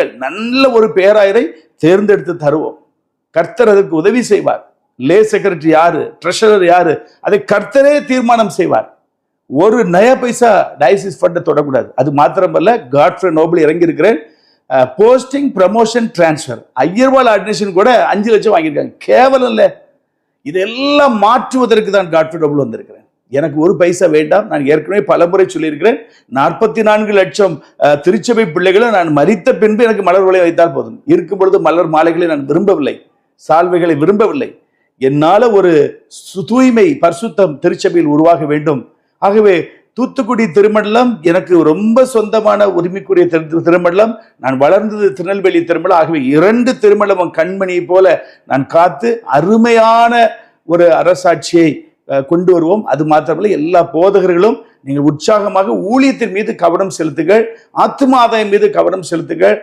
மக்கள் நல்ல ஒரு பேராயரை தேர்ந்தெடுத்து தருவோம். கர்த்தர் அதற்கு உதவி செய்வார். லே செக்ரட்டரி யாரு? ட்ரெஷரர் யாரு? அதை கர்த்தரே தீர்மானம் செய்வார். ஒரு நய பைசா டயசிஸ் ஃபண்டை தொடக்கூடாது. அது மாத்திரமல்ல காட்ஃப்ரே நோபல் இறங்கியிருக்கிறேன். போஸ்டிங் ப்ரமோஷன் டிரான்ஸ்ஃபர் ஐயர்வால் அட்மிஷன் கூட அஞ்சு லட்சம் வாங்கியிருக்காங்க. கேவலம் இல்லை. இதெல்லாம் மாற்றுவதற்கு தான் காட்ஃப்ரே நோபல் வந்திருக்கிறேன் எனக்கு ஒரு பைசா வேண்டாம் நான் ஏற்கனவே பலமுறை சொல்லியிருக்கிறேன். நாற்பத்தி நான்கு லட்சம் திருச்சபை பிள்ளைகளை நான் மறித்த பின்பு எனக்கு மலர் வலை வைத்தால் போதும். இருக்கும் பொழுது மலர் மாலைகளை நான் விரும்பவில்லை. சால்வைகளை விரும்பவில்லை. என்னால் ஒரு சு- தூய்மை பரிசுத்தம் திருச்சபையில் உருவாக வேண்டும். ஆகவே தூத்துக்குடி திருமண்டலம் எனக்கு ரொம்ப சொந்தமான உரிமைக்குரிய திரு- திருமண்டலம். நான் வளர்ந்தது திருநெல்வேலி திருமணம் ஆகவே இரண்டு திருமணமும் கண்மணியை போல நான் காத்து அருமையான ஒரு அரசாட்சியை கொண்டு வருவோம். அது மாத்திரமல்ல எல்லா போதகர்களும் நீங்கள் உற்சாகமாக ஊழியத்தின் மீது கவனம் செலுத்துங்கள். ஆத்மாதாயம் ஆதாயம் மீது கவனம் செலுத்துங்கள்.